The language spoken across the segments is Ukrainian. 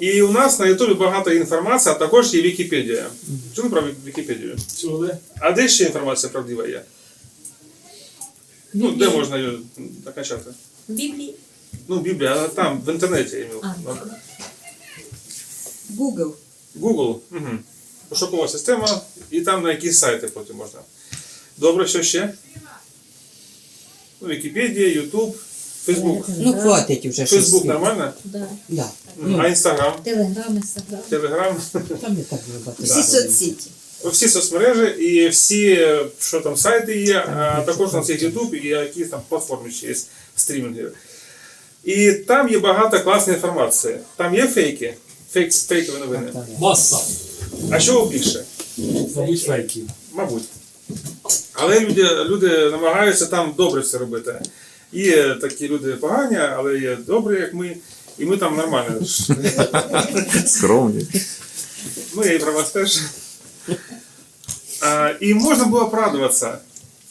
І у нас на Ютубі багато інформації, а також є Вікіпедія. Чули про Вікіпедію? Чули? А де ще інформація правдива є? Ну, де можна її накачати? Біблії. Ну, Біблія, а там, в інтернеті я мав. А, Google. Google, угу. пошукова система, і там на якісь сайти потім можна. Добре, що ще? Ну, Вікіпедія, Ютуб, Фейсбук. Ну, хватить вже щось. Фейсбук нормально? Да. Да. А Інстаграм, Телеграм, інстаграм. Телеграм. Там не так багато. Всі соцсеті. Всі соцмережі і всі, що там сайти є, а також у нас є YouTube і якісь там платформи ще є стрімінги. І там є багато класної інформації. Там є фейки, фейк, фейкові новини. Маса. А що більше? Мабуть, фейків. Мабуть. Але люди, люди намагаються там добре все робити. Є такі люди погані, але є добрі, як ми, і ми там нормально. Скромні. Ну, я і про вас теж. А, і можна було б радуватися.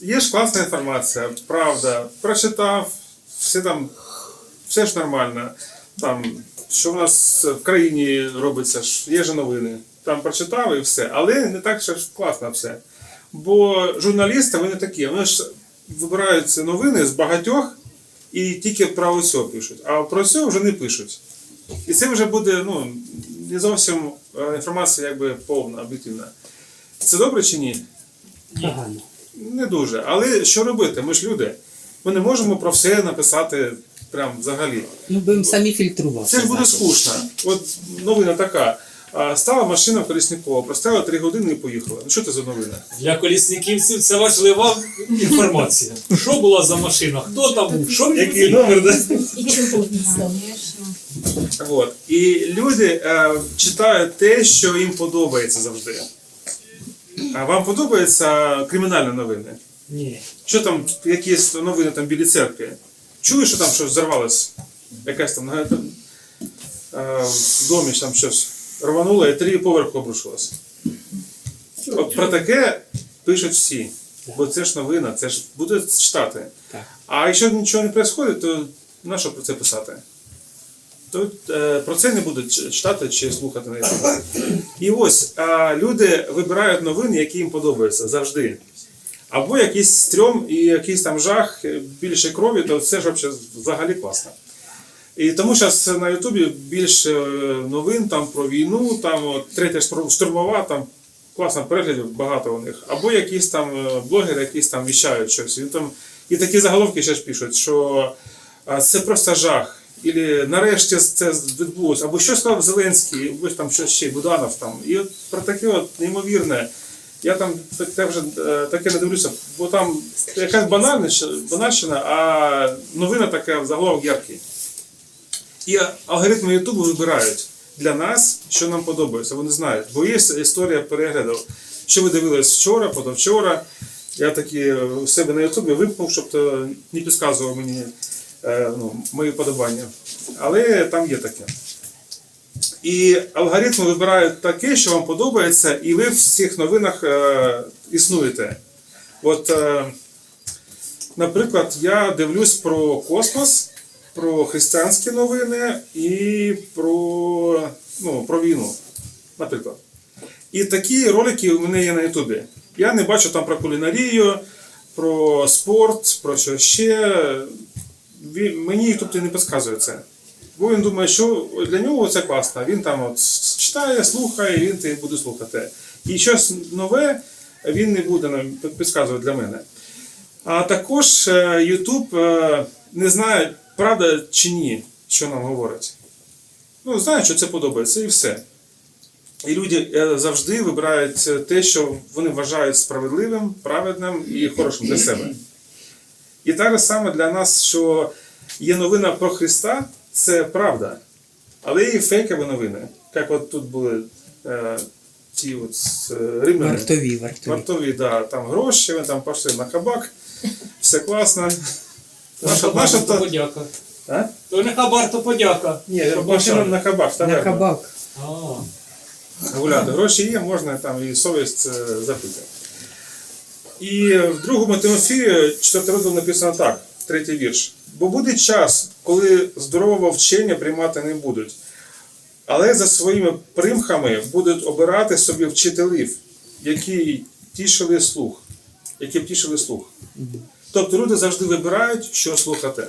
Є ж класна інформація, правда. Прочитав, все там, все ж нормально. Там, що в нас в країні робиться, є ж новини. Там прочитав і все. Але не так, що ж класно все. Бо журналісти вони такі, вони ж вибирають ці новини з багатьох і тільки про ось пишуть. А про все вже не пишуть. І це вже буде ну, не зовсім е, інформація якби повна, об'єктивна. Це добре чи ні? Не дуже. Але що робити? Ми ж люди. Ми не можемо про все написати прям взагалі. Ну, будемо самі фільтрувати. Це ж буде скучно. От новина така. Стала машина Колісникова, простояла 3 години і поїхала. Ну що це за новина? Для колісниківців це важлива інформація. Що була за машина? Хто там був? Що Який номер, да? І чого він? От. І люди е, читають те, що їм подобається завжди. А вам подобаються кримінальні новини? Ні. Що там, якісь новини там біля церкви? Чуєш, що там щось взорвалось? Якась там е, там, е, в домі там щось рвануло і три поверхи обрушилось. От про таке пишуть всі. Бо це ж новина, це ж будуть читати. А якщо нічого не відбувається, то на що про це писати? То е, про це не будуть читати чи слухати на YouTube. І ось е, люди вибирають новини, які їм подобаються завжди. Або якийсь стрьом і якийсь там жах, е, більше крові, то це ж взагалі класно. І тому зараз на Ютубі більше е, новин там про війну, там от, третя штурмова, там класно переглядів, багато у них. Або якісь там е, блогери, якісь там віщають щось. Він там, і такі заголовки ще ж пишуть, що це просто жах. Ілі нарешті це відбулося, або що сказав Зеленський, або там щось ще Буданов там. І от про таке от неймовірне. Я там так- так вже, е, таке не дивлюся, бо там якась банальність, банальщина, а новина така заголовок яркий. І алгоритми Ютубу вибирають для нас, що нам подобається. Вони знають. Бо є історія перегляду. Що ви дивились вчора, позавчора. Я такі у себе на Ютубі вимкнув, щоб то не підказував мені е, ну, мої подобання. Але там є таке. І алгоритми вибирають таке, що вам подобається, і ви в цих новинах е, існуєте. От, е, наприклад, я дивлюсь про космос, про християнські новини і про, ну, про війну, наприклад. І такі ролики у мене є на Ютубі. Я не бачу там про кулінарію, про спорт, про що ще. Мені Ютуб не підказує це. Бо він думає, що для нього це класно. Він там от читає, слухає, він це буде слухати. І щось нове він не буде нам підказувати для мене. А також е, YouTube е, не знає, правда чи ні, що нам говорить. Ну, знає, що це подобається, і все. І люди е, завжди вибирають е, те, що вони вважають справедливим, праведним і хорошим для себе. І так саме для нас, що є новина про Христа, це правда. Але є і фейкові новини. Як от тут були е, ті от е, римляни. Вартові, вартові. Вартові, да, там гроші, вони там пішли на кабак, все класно. Наша, Хабар, наша, то подяка. а? То не хабар, то подяка. Ні, машина на кабак, в На. А, гуляти. Гроші є, можна там і совість е, запити. І в другому Тимофію, 4 розділ написано так, третій вірш. Бо буде час, коли здорового вчення приймати не будуть. але за своїми примхами будуть обирати собі вчителів, які тішили слух, які б тішили слух. Тобто люди завжди вибирають, що слухати.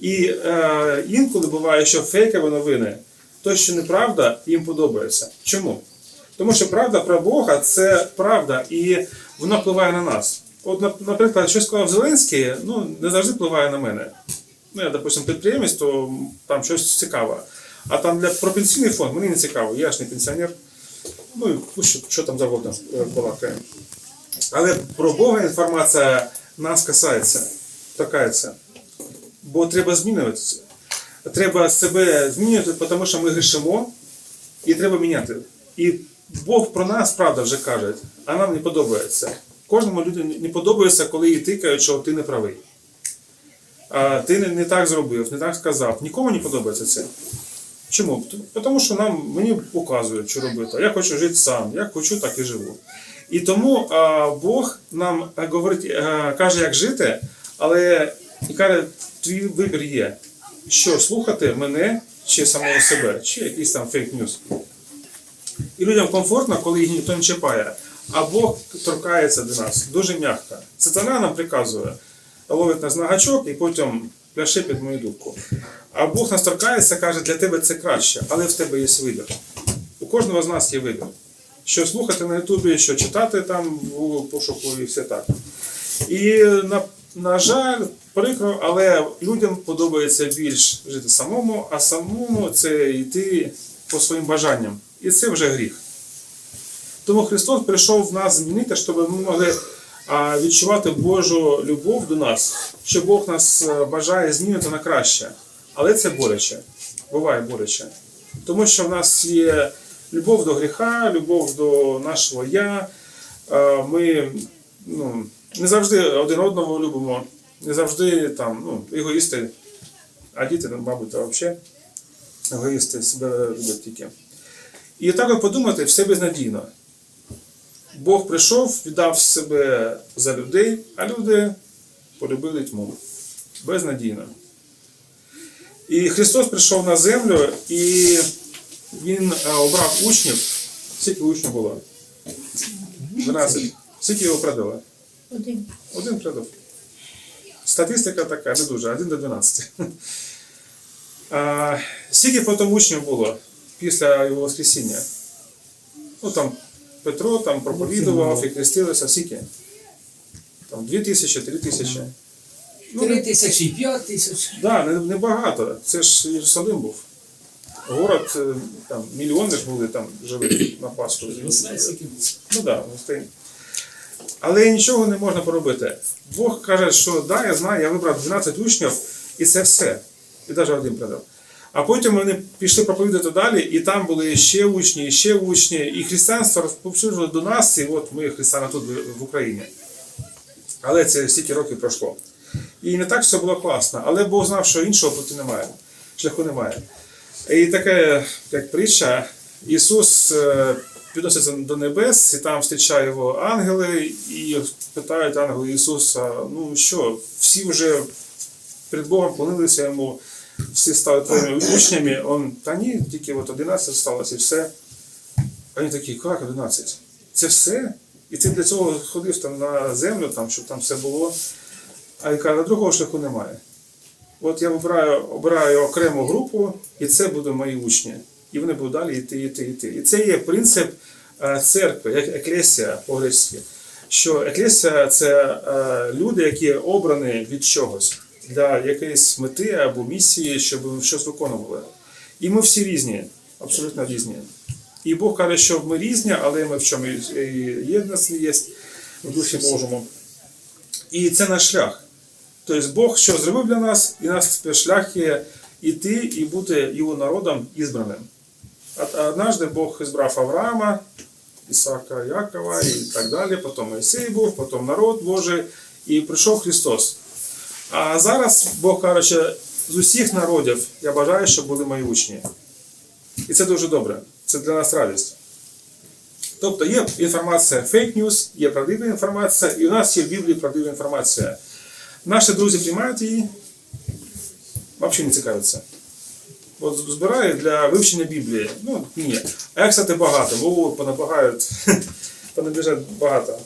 І е, інколи буває, що фейкові новини, то, що неправда, їм подобається. Чому? Тому що правда про Бога це правда, і вона впливає на нас. От, наприклад, що сказав Зеленський, ну не завжди впливає на мене. Ну, я, допустим, підприємець, то там щось цікаве. А там для про пенсійний фонд мені не цікаво, я ж не пенсіонер. Ну що, що там завгодно е, балакає. Але про Бога інформація нас касається, торкається. Бо треба змінюватися. Треба себе змінювати, тому що ми грішимо, і треба міняти. І Бог про нас правда вже каже, а нам не подобається. Кожному людям не подобається, коли їй тикають, що ти не правий. А, ти не, так зробив, не так сказав. Нікому не подобається це. Чому? Тому що нам мені показують, що робити. Я хочу жити сам, як хочу, так і живу. І тому Бог нам говорить, а, каже, як жити, але каже, твій вибір є, що слухати мене чи самого себе, чи якийсь там фейк-ньюс. І людям комфортно, коли їх ніхто не чіпає. А Бог торкається до нас дуже м'яко. Сатана нам приказує, ловить нас на гачок і потім пляше під мою дубку. А Бог нас торкається, каже, для тебе це краще, але в тебе є вибір. У кожного з нас є вибір. Що слухати на Ютубі, що читати там в пошуку і все так. І на, на жаль, прикро, але людям подобається більш жити самому, а самому це йти по своїм бажанням. І це вже гріх. Тому Христос прийшов в нас змінити, щоб ми могли відчувати Божу любов до нас, що Бог нас е, бажає змінити на краще. Але це боляче. Буває боляче. Тому що в нас є любов до гріха, любов до нашого я. Е, Ми ну, не завжди один одного любимо, не завжди там, ну, егоїсти, а діти, мабуть, взагалі егоїсти себе люблять тільки. І так подумати, все безнадійно. Бог прийшов, віддав себе за людей, а люди полюбили тьму. Безнадійно. І Христос прийшов на землю і Він е, обрав учнів. Скільки учнів було? 12. Скільки його продали? Один. Один продав. Статистика така, не дуже, 1 до 12. А, скільки потім учнів було після його Воскресіння? Ну там Петро там проповідував і хрестилися, скільки? Там 2 тисячі, 3 тисячі. Ну, Три тисячі, п'ять тисяч. Да, не, не. Це ж Єрусалим був. Город, е, там мільйони ж були там жили на Пасху. Знаю, скільки було. Ну да, Але нічого не можна поробити. Бог каже, що да, я знаю, я вибрав 12 учнів, і це все. І навіть один продав. А потім вони пішли проповідати далі, і там були ще учні, і ще учні, і християнство розповсюджувало до нас, і от ми християни тут в- в Україні. Але це стільки років пройшло. І не так все було класно, але Бог знав, що іншого пути немає, шляху немає. І таке, як притча, Ісус е, підноситься до небес, і там зустрічає його ангели, і питають ангели Ісуса: ну що, всі вже перед Богом клонилися йому, всі стали твоїми учнями. Он, та ні, тільки от 11 сталося і все. Він такий, як 11? Це все? І ти для цього ходив там на землю, там, щоб там все було. А він каже, другого шляху немає. От я вибираю, обираю окрему групу, і це будуть мої учні. І вони будуть далі йти, йти, йти. І це є принцип е, церкви, як еклесія по-грецьки. Що еклесія це е, люди, які обрані від чогось для якоїсь мети або місії, щоб щось виконували. І ми всі різні, абсолютно різні. І Бог каже, що ми різні, але ми в чому єдності є в душі Божому. І це наш шлях. Тобто Бог що зробив для нас, і нас тепер шлях є іти і бути його народом ізбраним. Однажды Бог избрав Авраама, Ісака, Якова і так далі, потім Моїсей був, потім народ Божий, і прийшов Христос. А зараз Бог каже, з усіх народів я бажаю, щоб були мої учні. І це дуже добре. Це для нас радість. Тобто є інформація фейк ньюс, є правдива інформація, і у нас є в Біблії правдива інформація. Наші друзі приймають її, взагалі не цікавляться. От збираю для вивчення Біблії. Ну, ні. А як кстати, багато, бо понабагають, понабіжать багато.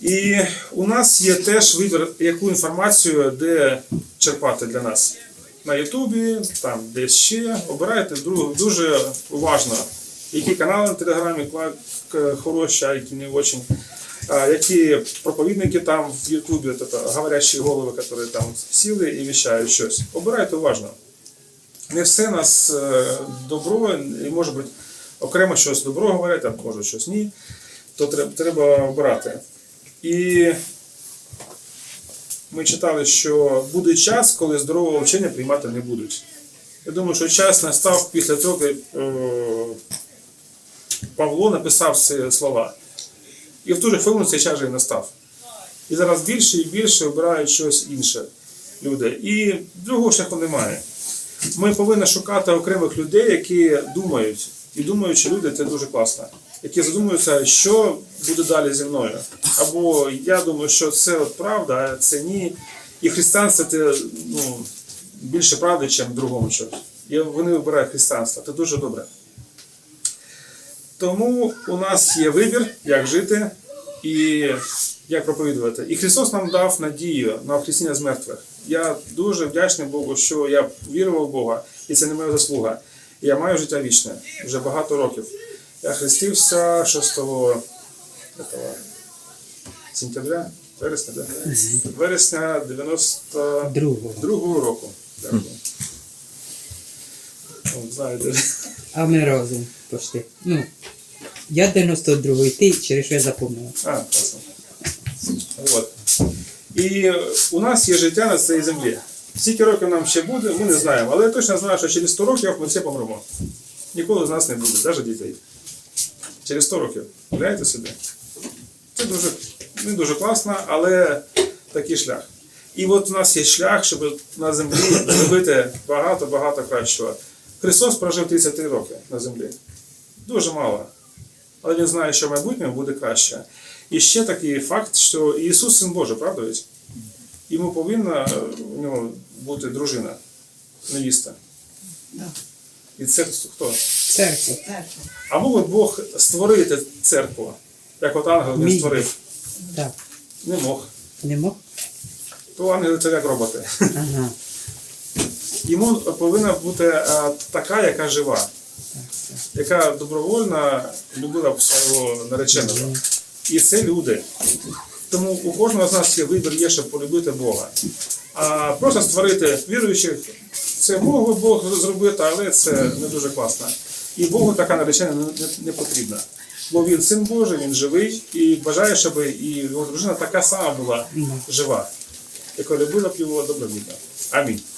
І у нас є теж вибір, яку інформацію, де черпати для нас. На Ютубі, там десь ще. Обирайте дуже уважно, які канали на Телеграмі хороші, а які не дуже. Які проповідники там в Ютубі, говорящі голови, які там сіли і віщають щось. Обирайте уважно. Не все нас е, добро, і може бути окремо щось добро говорять, а може щось ні. То треба, треба обирати. І ми читали, що буде час, коли здорового вчення приймати не будуть. Я думаю, що час настав після того, як е, Павло написав ці слова. І в ту же хвилину цей час вже і настав. І зараз більше і більше обирають щось інше люди. І другого шляху немає. Ми повинні шукати окремих людей, які думають. І думаючи люди це дуже класно. Які задумуються, що буде далі зі мною. Або я думаю, що це от правда, а це ні. І християнство це ну, більше правди, ніж в другому щось. І вони вибирають християнство. Це дуже добре. Тому у нас є вибір, як жити і як проповідувати. І Христос нам дав надію на Воскресіння з мертвих. Я дуже вдячний Богу, що я вірував в Бога, і це не моя заслуга. Я маю життя вічне вже багато років. Я хрестився 6 этого, сентября, вересня, да? вересня 92 Другого. року. Дякую. Знаєте. А ми разом пошли. Ну, я 92-й, ти через що я запомнила. А. І у нас є життя на цій землі. Скільки років нам ще буде, ми не знаємо. Але я точно знаю, що через 100 років ми всі помремо. Ніколи з нас не буде, навіть дітей. Через 100 років. Уявляєте собі? Це дуже, не дуже класно, але такий шлях. І от у нас є шлях, щоб на землі зробити багато-багато кращого. Христос прожив 33 роки на землі. Дуже мало. Але він знає, що в майбутньому буде краще. І ще такий факт, що Ісус син Божий, правда ведь? Йому повинна е, у нього бути дружина, невіста. І це хто? Церква. А мог би Бог створити церкву, як от ангел він створив? Так. Не мог. Не мог? То ангели це як роботи. Ага. Йому повинна бути е, така, яка жива, яка добровольно любила б свого нареченого. І це люди. Тому у кожного з нас є вибір є, щоб полюбити Бога. А просто створити віруючих, це би Бог зробити, але це не дуже класно. І Богу така наречена не потрібна. Бо він син Божий, він живий і бажає, щоб і його дружина така сама була жива, яка любила б його добровільно. Амінь.